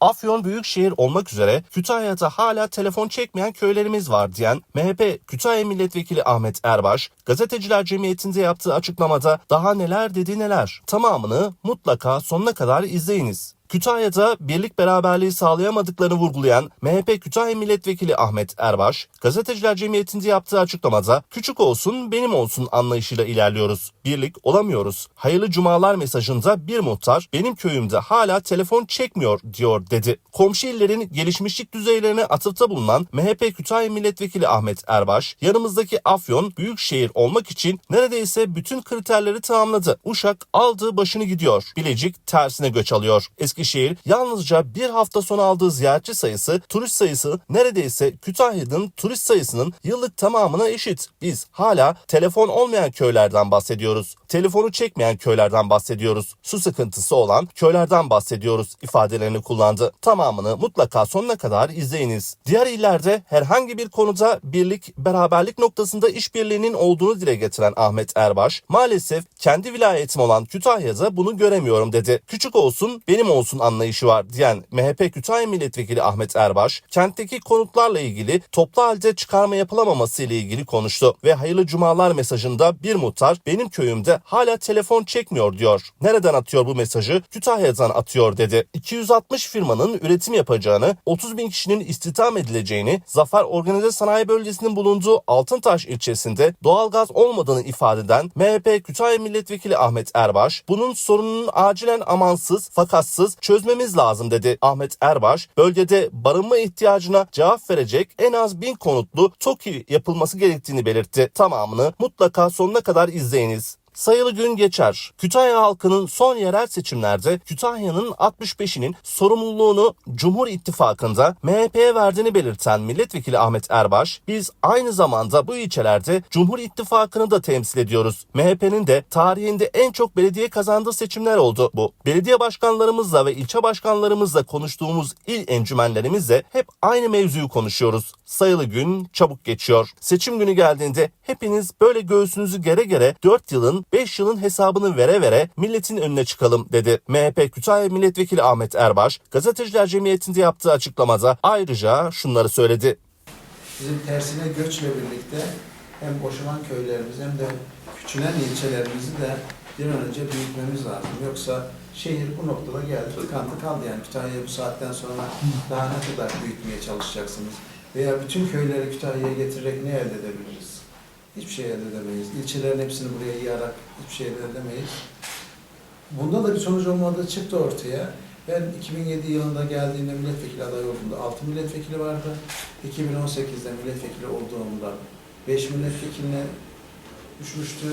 Afyon Büyükşehir olmak üzere Kütahya'da hala telefon çekmeyen köylerimiz var diyen MHP Kütahya Milletvekili Ahmet Erbaş, Gazeteciler Cemiyeti'nde yaptığı açıklamada daha neler dedi neler. Tamamını mutlaka sonuna kadar izleyiniz. Kütahya'da birlik beraberliği sağlayamadıklarını vurgulayan MHP Kütahya Milletvekili Ahmet Erbaş, Gazeteciler Cemiyeti'nde yaptığı açıklamada küçük olsun benim olsun anlayışıyla ilerliyoruz. Birlik olamıyoruz. Hayırlı cumalar mesajında bir muhtar benim köyümde hala telefon çekmiyor diyor dedi. Komşu illerin gelişmişlik düzeylerine atıfta bulunan MHP Kütahya Milletvekili Ahmet Erbaş, yanımızdaki Afyon büyük şehir olmak için neredeyse bütün kriterleri tamamladı. Uşak aldığı başını gidiyor. Bilecik tersine göç alıyor. Eskişehir yalnızca bir hafta sonu aldığı ziyaretçi sayısı, turist sayısı neredeyse Kütahya'nın turist sayısının yıllık tamamına eşit. Biz hala telefon olmayan köylerden bahsediyoruz. Telefonu çekmeyen köylerden bahsediyoruz. Su sıkıntısı olan köylerden bahsediyoruz ifadelerini kullandı. Tamamını mutlaka sonuna kadar izleyiniz. Diğer illerde herhangi bir konuda birlik, beraberlik noktasında işbirliğinin olduğunu dile getiren Ahmet Erbaş, maalesef kendi vilayetim olan Kütahya'da bunu göremiyorum dedi. Küçük olsun benim olsun anlayışı var diyen MHP Kütahya Milletvekili Ahmet Erbaş, kentteki konutlarla ilgili toplu halde çıkarma yapılamaması ile ilgili konuştu ve hayırlı cumalar mesajında bir muhtar benim köyümde hala telefon çekmiyor diyor. Nereden atıyor bu mesajı? Kütahya'dan atıyor dedi. 260 firmanın üretim yapacağını, 30 bin kişinin istihdam edileceğini, Zafer Organize Sanayi Bölgesi'nin bulunduğu Altıntaş ilçesinde doğalgaz olmadığını ifade eden MHP Kütahya Milletvekili Ahmet Erbaş, bunun sorunun acilen amansız, fakatsız çözmemiz lazım dedi. Ahmet Erbaş, bölgede barınma ihtiyacına cevap verecek en az bin konutlu TOKİ yapılması gerektiğini belirtti. Tamamını mutlaka sonuna kadar izleyiniz. Sayılı gün geçer. Kütahya halkının son yerel seçimlerde Kütahya'nın 65'inin sorumluluğunu Cumhur İttifakı'nda MHP'ye verdiğini belirten Milletvekili Ahmet Erbaş, biz aynı zamanda bu ilçelerde Cumhur İttifakı'nı da temsil ediyoruz. MHP'nin de tarihinde en çok belediye kazandığı seçimler oldu bu. Belediye başkanlarımızla ve ilçe başkanlarımızla konuştuğumuz il encümenlerimizle hep aynı mevzuyu konuşuyoruz. Sayılı gün çabuk geçiyor. Seçim günü geldiğinde hepiniz böyle göğsünüzü gere gere 4 yılın 5 yılın hesabını vere vere milletin önüne çıkalım dedi. MHP Kütahya Milletvekili Ahmet Erbaş, Gazeteciler Cemiyeti'nde yaptığı açıklamada ayrıca şunları söyledi. Bizim tersine göçle birlikte hem boşalan köylerimiz hem de küçülen ilçelerimizi de bir an önce büyütmemiz lazım. Yoksa şehir bu noktada geldi, tıkantı kaldı yani. Kütahya'yı bu saatten sonra daha ne kadar büyütmeye çalışacaksınız? Veya bütün köyleri Kütahya'ya getirerek ne elde edebiliriz? Hiçbir şey elde edemeyiz. İlçelerin hepsini buraya yığarak hiçbir şey elde edemeyiz. Bunda da bir sonuç olmadığı çıktı ortaya. Ben 2007 yılında geldiğimde milletvekili adayı olduğumda 6 milletvekili vardı. 2018'de milletvekili olduğumda 5 milletvekiline düşmüştü.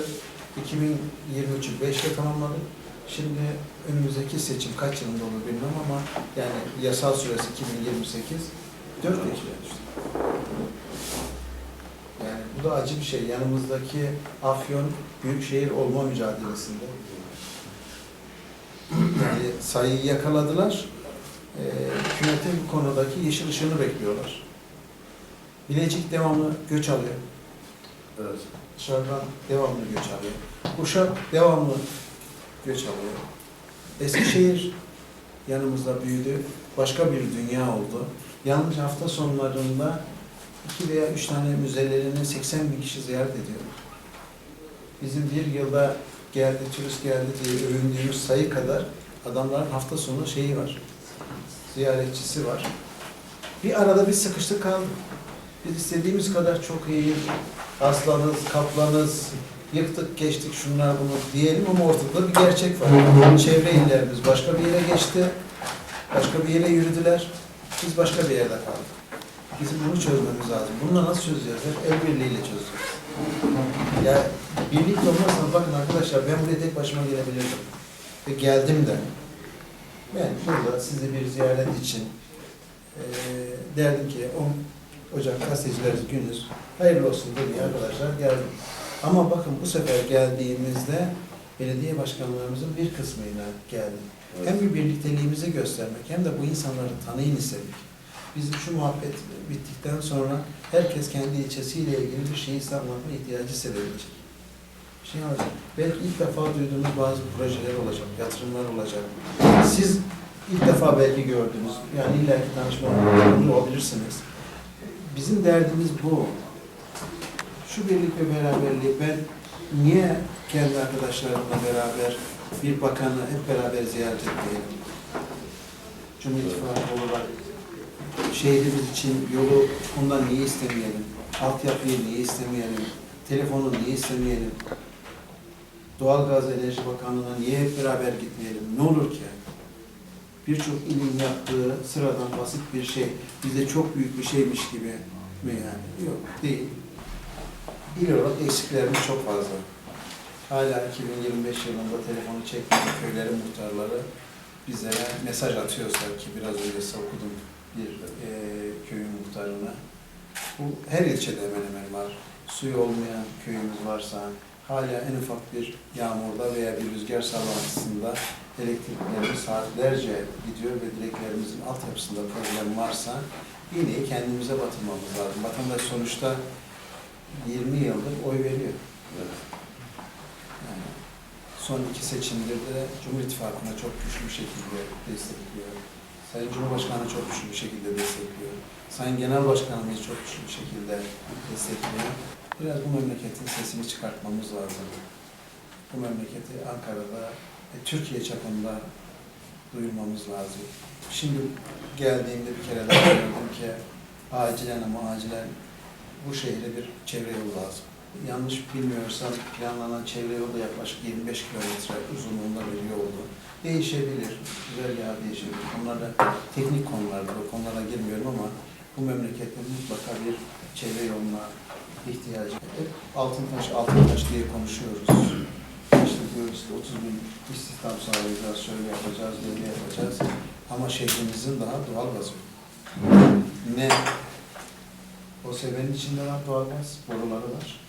2023'ü 5'te tamamladık. Şimdi önümüzdeki seçim kaç yılında olur bilmiyorum ama yani yasal süresi 2028 4 vekile düştü. Bu da acı bir şey. Yanımızdaki Afyon Büyükşehir olma mücadelesinde. Yani sayıyı yakaladılar. Ee, hükümetin bu konudaki yeşil ışığını bekliyorlar. Bilecik devamlı göç alıyor. Evet. Dışarıdan devamlı göç alıyor. Uşak devamlı göç alıyor. Eskişehir yanımızda büyüdü. Başka bir dünya oldu. Yalnız hafta sonlarında iki veya üç tane müzelerini 80 bin kişi ziyaret ediyor. Bizim bir yılda geldi, turist geldi diye övündüğümüz sayı kadar adamların hafta sonu şeyi var. Ziyaretçisi var. Bir arada bir sıkıştık kaldık. Biz istediğimiz kadar çok iyi aslanız, kaplanız, yıktık geçtik şunlar bunu diyelim ama ortada bir gerçek var. Çevre illerimiz başka bir yere geçti. Başka bir yere yürüdüler. Biz başka bir yerde kaldık. Bizim bunu çözmemiz lazım. Bununla nasıl çözeceğiz? Hep el birliğiyle çözeceğiz. Ya birlikte olmazsa bakın arkadaşlar ben buraya tek başıma gelebilirdim. Ve geldim de. Ben burada sizi bir ziyaret için eee derdim ki 10 Ocak gazeteciler gününüz hayırlı olsun dedi arkadaşlar geldim. Ama bakın bu sefer geldiğimizde belediye başkanlarımızın bir kısmıyla geldim. Hem bir birlikteliğimizi göstermek hem de bu insanları tanıyın istedik. Bizim şu muhabbet bittikten sonra herkes kendi ilçesiyle ilgili bir şeyi anlatma ihtiyacı hissedebilecek. Şey olacak. Belki ilk defa duyduğumuz bazı projeler olacak, yatırımlar olacak. Siz ilk defa belki gördünüz. Yani illa ki tanışma olabilirsiniz. Bizim derdimiz bu. Şu birlik ve beraberliği ben niye kendi arkadaşlarımla beraber bir bakanı hep beraber ziyaret etmeyelim? Cumhur İttifakı olarak şehrimiz için yolu ondan niye istemeyelim? Altyapıyı niye istemeyelim? Telefonu niye istemeyelim? Doğalgaz Enerji Bakanlığı'na niye hep beraber gitmeyelim? Ne olur ki? Birçok ilin yaptığı sıradan basit bir şey bize çok büyük bir şeymiş gibi mi yani? Yok, değil. İl olarak eksiklerimiz çok fazla. Hala 2025 yılında telefonu çekmeyen köylerin muhtarları bize mesaj atıyorsa ki biraz önce okudum bir e, köyün muhtarına. Bu her ilçede hemen hemen var. Suyu olmayan köyümüz varsa, hala en ufak bir yağmurda veya bir rüzgar sallantısında elektriklerimiz saatlerce gidiyor ve direklerimizin altyapısında problem varsa iğneyi kendimize batırmamız lazım. Vatandaş sonuçta 20 yıldır oy veriyor. Yani son iki seçimde de Cumhur İttifakı'na çok güçlü bir şekilde destekliyor. Sayın Cumhurbaşkanı çok güçlü bir şekilde destekliyor. Sayın Genel Başkanımız çok güçlü bir şekilde destekliyor. Biraz bu memleketin sesini çıkartmamız lazım. Bu memleketi Ankara'da ve Türkiye çapında duyurmamız lazım. Şimdi geldiğimde bir kere daha gördüm ki acilen ama acilen bu şehre bir çevre yolu lazım. Yanlış bilmiyorsam planlanan çevre yolu yaklaşık 25 kilometre uzunluğunda bir yoldu. Değişebilir, güzergahı değişebilir. Onlar da teknik konulardır, o konulara girmiyorum ama bu memlekette mutlaka bir çevre yoluna ihtiyacı var. Altın taş, altın taş diye konuşuyoruz. İşte diyoruz ki 30 bin istihdam sağlayacağız, şöyle yapacağız, böyle yapacağız. Ama şehrimizin daha doğal gazı. Ne o sevenin içinde var doğalgaz, boruları var.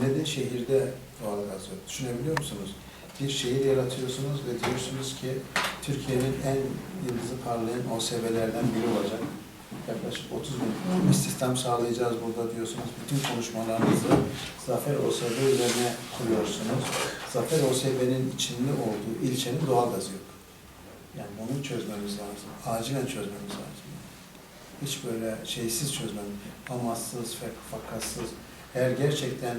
Ne de şehirde doğalgaz yok. Düşünebiliyor musunuz? Bir şehir yaratıyorsunuz ve diyorsunuz ki Türkiye'nin en yıldızı parlayan OSB'lerden biri olacak. Yaklaşık 30 bin istihdam sağlayacağız burada diyorsunuz. Bütün konuşmalarınızı Zafer OSB üzerine kuruyorsunuz. Zafer OSB'nin içinde olduğu ilçenin doğalgazı yok. Yani bunu çözmemiz lazım. Acilen çözmemiz lazım. Hiç böyle şeysiz çözmem. Amaçsız, fak- fakatsız. Eğer gerçekten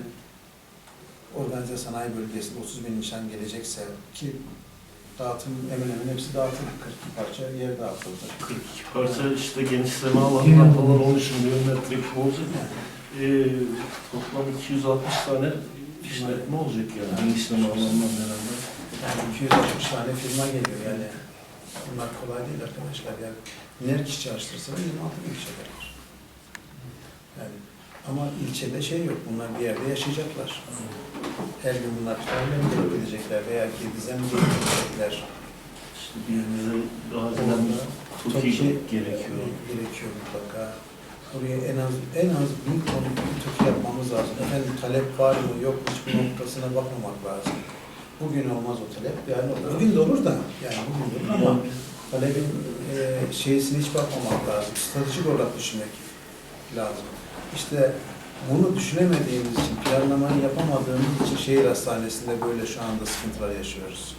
organize sanayi bölgesinde 30 bin nişan gelecekse ki dağıtım hemen hemen hepsi dağıtıldı. 42 parça yer dağıtıldı. 42 parça işte genişleme alanından falan 13 milyon metreküp olacak. Ee, toplam 260 tane işletme olacak yani genişleme alanından beraber. Yani 260 tane firma geliyor yani. Bunlar kolay değil arkadaşlar. Yani ner kişi çalıştırsalar 26 bin kişi gelir. Yani ama ilçede şey yok. Bunlar bir yerde yaşayacaklar. Her gün bunlar gelip gidecekler veya gelip gidecekler. İşte birbirimize acilen TOKİ gerekiyor. Gerekiyor mutlaka. Buraya en az en az bin ton TOKİ yapmamız lazım. Efendim talep var mı yok mu hiçbir noktasına bakmamak lazım. Bugün olmaz o talep. Yani bugün de olur da yani bugün de olur ama talebin e, şeysine hiç bakmamak lazım. Stratejik olarak düşünmek lazım. İşte bunu düşünemediğimiz için, planlamayı yapamadığımız için şehir hastanesinde böyle şu anda sıkıntılar yaşıyoruz.